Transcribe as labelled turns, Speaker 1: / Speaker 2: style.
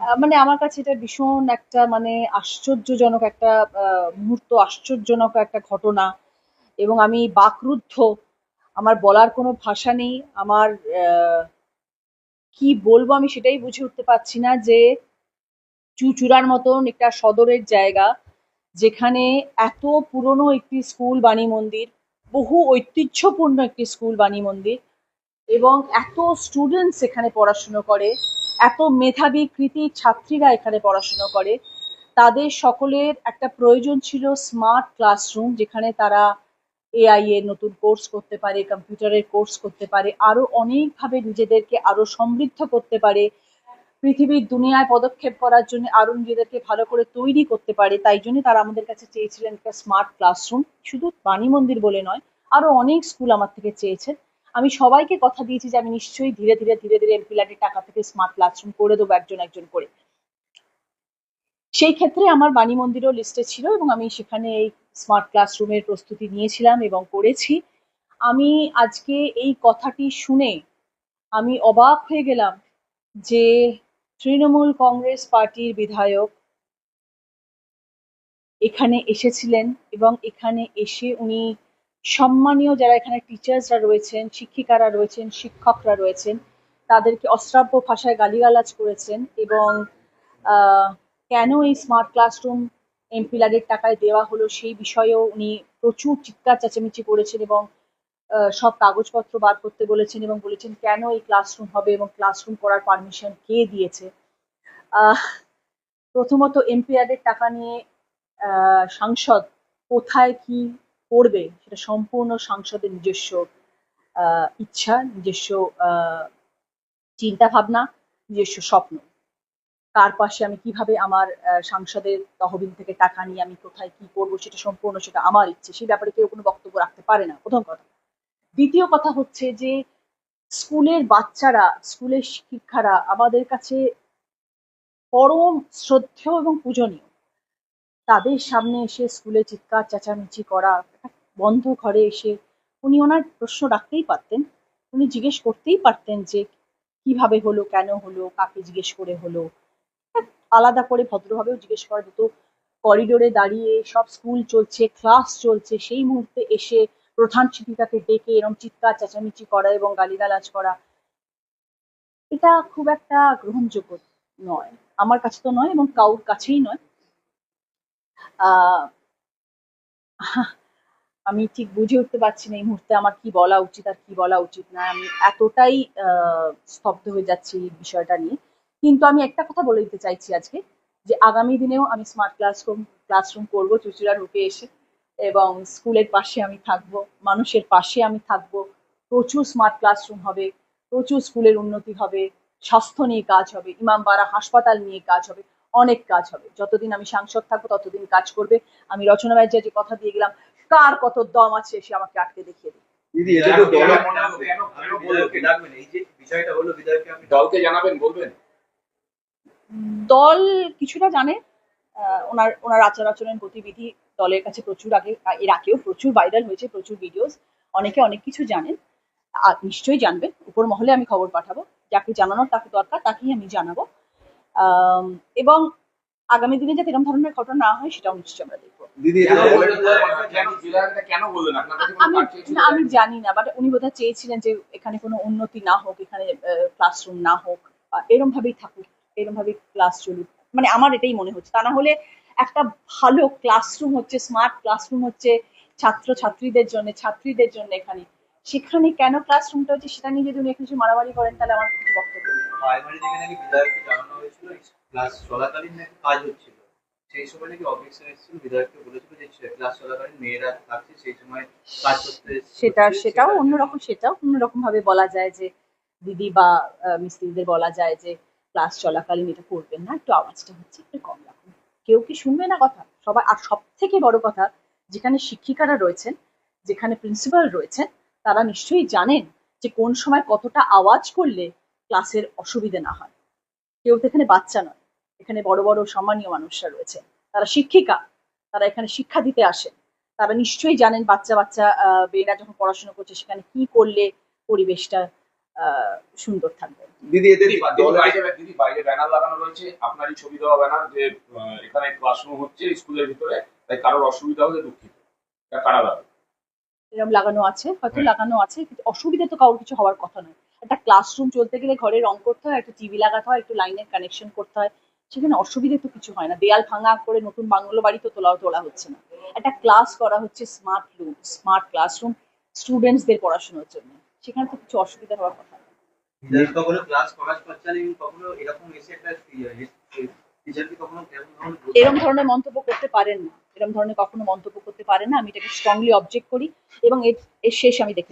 Speaker 1: মানে আমার কাছে এটা ভীষণ একটা মানে আশ্চর্যজনক একটা মুহূর্ত, আশ্চর্যজনক একটা ঘটনা। এবং আমি বাকরুদ্ধ। আমার বলার কোনো ভাষা নেই। আমার কি বলব আমি সেটাই বুঝে উঠতে পারছি না যে চুচুড়ার মতন একটা সদরের জায়গা, যেখানে এত পুরনো একটি স্কুল বাণী মন্দির, বহু ঐতিহ্যপূর্ণ একটি স্কুল বাণী মন্দির, এবং এত স্টুডেন্টস এখানে পড়াশুনো করে। এত মেধাবী কৃতি ছাত্রীরা এখানে পড়াশুনো করে, তাদের সকলের একটা প্রয়োজন ছিল স্মার্ট ক্লাসরুম যেখানে তারা এআই এর নতুন কোর্স করতে পারে কম্পিউটারের কোর্স করতে পারে, আরও অনেকভাবে নিজেদেরকে আরও সমৃদ্ধ করতে পারে, পৃথিবীর দুনিয়ায় পদক্ষেপ করার জন্য আরও নিজেদেরকে ভালো করে তৈরি করতে পারে, তাই জন্য তারা আমাদের কাছে চেয়েছিলেন একটা স্মার্ট ক্লাসরুম শুধু বাণী মন্দির বলে নয়, আরও অনেক স্কুল আমার থেকে চেয়েছেন আমি সবাইকে কথা দিয়েছি যে আমি নিশ্চয়ই ধীরে ধীরে ধীরে ধীরে এমপিলাটের টাকা থেকে স্মার্ট ক্লাসরুম করে দেবো একজন একজন করে। সেই ক্ষেত্রে আমার বাণী মন্দিরও লিস্টে ছিল এবং আমি সেখানে এই স্মার্ট ক্লাসরুমের প্রস্তুতি নিয়েছিলাম এবং করেছি। আমি আজকে এই কথাটি শুনে আমি অবাক হয়ে গেলাম যে তৃণমূল কংগ্রেস পার্টির বিধায়ক এখানে এসেছিলেন এবং এখানে এসে উনি সম্মানীয় যারা এখানে টিচার্সরা রয়েছেন, শিক্ষিকারা রয়েছেন, শিক্ষকরা রয়েছেন, তাদেরকে অশ্রাব্য ভাষায় গালিগালাজ করেছেন এবং কেন এই স্মার্ট ক্লাসরুম এমপিলারের টাকায় দেওয়া হলো সেই বিষয়েও উনি প্রচুর চিৎকার চেঁচামেচি করেছেন এবং সব কাগজপত্র বার করতে বলেছেন এবং বলেছেন কেন এই ক্লাসরুম হবে এবং ক্লাসরুম করার পারমিশন কে দিয়েছে। প্রথমত এমপিআরের টাকা নিয়ে সাংসদ কোথায় কি করবে, সেটা সম্পূর্ণ সাংসদের নিজস্ব ইচ্ছা, নিজস্ব চিন্তা ভাবনা নিজস্ব স্বপ্ন। কার পাশে আমি কীভাবে আমার সাংসদের তহবিল থেকে টাকা নিয়ে আমি কোথায় কি করব, সেটা সম্পূর্ণ সেটা আমার ইচ্ছে সেই ব্যাপারে কেউ কোনো বক্তব্য রাখতে পারে না। প্রথম কথা। দ্বিতীয় কথা হচ্ছে যে, স্কুলের বাচ্চারা, স্কুলের শিক্ষারা আমাদের কাছে পরম শ্রদ্ধেয় এবং পূজনীয়। তাদের সামনে এসে স্কুলে চিৎকার, চেঁচামেচি করা বন্ধ ঘরে এসে উনি ওনার প্রশ্ন রাখতেই পারতেন। উনি জিজ্ঞেস করতেই পারতেন যে কীভাবে হলো, কেন হলো, কাকে জিজ্ঞেস করে হলো। আলাদা করে ভদ্রভাবেও জিজ্ঞেস করা যেত। করিডোরে দাঁড়িয়ে সব স্কুল চলছে, ক্লাস চলছে, সেই মুহূর্তে এসে প্রধান শিক্ষিকাকে ডেকে এরকম চিৎকার, চেঁচামেচি করা এবং গালিগালাজ করা। এটা খুব একটা গ্রহণযোগ্য নয়। আমার কাছে তো নয় এবং কাউর কাছেই নয়। আহ আমি ঠিক বুঝে উঠতে পারছি না এই মুহূর্তে আমার কি বলা উচিত আর কি বলা উচিত না। আমি এতটাই স্তব্ধ হয়ে যাচ্ছি এই বিষয়টা নিয়ে। কিন্তু আমি একটা কথা বলে দিতে চাইছি আজকে, যে আগামী দিনেও আমি স্মার্ট ক্লাসরুম ক্লাসরুম করব চুচুড়া রূপে এসে এবং স্কুলের পাশে আমি থাকব, মানুষের পাশে আমি থাকব। প্রচুর স্মার্ট ক্লাসরুম হবে, প্রচুর স্কুলের উন্নতি হবে, স্বাস্থ্য নিয়ে কাজ হবে ইমামবাড়া হাসপাতাল নিয়ে কাজ হবে, অনেক কাজ হবে। যতদিন আমি সাংসদ থাকব ততদিন কাজ করবে। আমি রচনা ব্যানার্জি যে কথা দিয়ে গেলাম কার কত দম আছে সে আমাকে আটকে দেখিয়ে দিই
Speaker 2: দিদি এটা তো দল
Speaker 3: আপনি বিধায়ককে ডাকবেন এই যে বিষয়টা হলো বিধায়ককে আপনি
Speaker 2: দলকে জানাবেন বলবেন?
Speaker 1: দল কিছুটা জানে। আহ, ওনার ওনার আচার আচরণ গতিবিধি দলের কাছে প্রচুর আগে এর আগেও প্রচুর ভাইরাল হয়েছে প্রচুর ভিডিওস অনেকে অনেক কিছু জানেন। আর নিশ্চয়ই জানবেন। উপর মহলে আমি খবর পাঠাবো। যাকে জানানোর তাকে দরকার তাকেই আমি জানাব। এবং আগামী দিনে যাতে এরকম ধরনের ঘটনা না হয় সেটাও নিশ্চয়ই আমরা
Speaker 2: দিদি
Speaker 1: আমি জানি না বাট উনি বোধহয় চেয়েছিলেন যে এখানে কোনো উন্নতি না হোক এখানে ক্লাসরুম না হোক এরম ভাবেই থাকুক এরম ভাবেই ক্লাস চলুক। মানে আমার এটাই মনে হচ্ছে। তা না হলে একটা ভালো ক্লাসরুম হচ্ছে স্মার্ট ক্লাসরুম হচ্ছে ছাত্র ছাত্রীদের জন্য ছাত্রীদের জন্য এখানে। সেখানে কেন ক্লাসরুমটা হচ্ছে সেটা নিয়ে যদি উনি কিছু মারামারি করেন তাহলে আমার কিছু বক্তব্য নেই।
Speaker 3: প্রাইমারি থেকে নাকি বিধায়ককে জানানো হয়েছিল ক্লাস চলাকালীন নাকি কাজ হচ্ছিল? সেই সময় নাকি অবজেকশন এসেছিল, বিধায়ককে বলেছিল যে ক্লাস চলাকালীন মেয়েরা থাকছে, সেই সময় কাজ করতে
Speaker 1: সেটা, সেটাও
Speaker 3: সেটা-
Speaker 1: অন্যরকম, সেটাও অন্যরকম ভাবে বলা যায় যে দিদি বা মিস্ত্রিদের বলা যায় যে ক্লাস চলাকালীন এটা করবেন না, একটু আওয়াজটা হচ্ছে একটু কম রাখুন কেউ কি শুনবে না কথা? সবাই, আর সব থেকে বড় কথা, যেখানে শিক্ষিকারা রয়েছেন, যেখানে প্রিন্সিপাল রয়েছেন, তারা নিশ্চয়ই জানেন যে কোন সময় কতটা আওয়াজ করলে ক্লাসের অসুবিধে না হয়। কেউ তো এখানে বাচ্চা নয়। এখানে বড় বড় সম্মানীয় মানুষরা রয়েছে। তারা শিক্ষিকা তারা এখানে শিক্ষা দিতে আসেন। তারা নিশ্চয়ই জানেন বাচ্চা বাচ্চা আহ, মেয়েরা যখন পড়াশোনা করছে সেখানে কি করলে পরিবেশটা আহ, সুন্দর থাকবে।
Speaker 4: দিদি এদের
Speaker 2: দিদি বাইরে ব্যানার লাগানো রয়েছে। আপনারই ছবি দেওয়া ব্যানার যে এখানে ক্লাসরুম হচ্ছে স্কুলের ভিতরে তাই কারোর অসুবিধা হলে দুঃখিত। কারা লাগাবে?
Speaker 1: এরকম লাগানো আছে হয়তো
Speaker 2: হ্যাঁ।
Speaker 1: লাগানো আছে কিন্তু অসুবিধা তো কারোর কিছু হওয়ার কথা নয়। একটা ক্লাসরুম চলতে গেলে ঘরে রং করতে হয় একটা টিভি লাগাতে হয় একটু লাইনের কানেকশন করতে হয় সেখানে অসুবিধে তো কিছু হয় না। দেয়াল ভাঙা করে নতুন বাংলো বাড়ি তো তোলাও তোলা হচ্ছে না। একটা ক্লাস করা হচ্ছে স্মার্ট রুম স্মার্ট ক্লাসরুম স্টুডেন্টসদের পড়াশোনার জন্য। সেখানে তো কিছু অসুবিধা হওয়ার কথা না।
Speaker 3: বিধায়ক কখনো ক্লাস করার পশ্চাৎ কখনো এরকম এসে একটা টিচারকে কখনো এরকম ধরনের
Speaker 1: এরম ধরনের মন্তব্য করতে পারেন না। এরম ধরনের কখনো মন্তব্য করতে পারেন না। আমি এটাকে স্ট্রংলি অবজেক্ট করি এবং এর এর শেষ আমি দেখে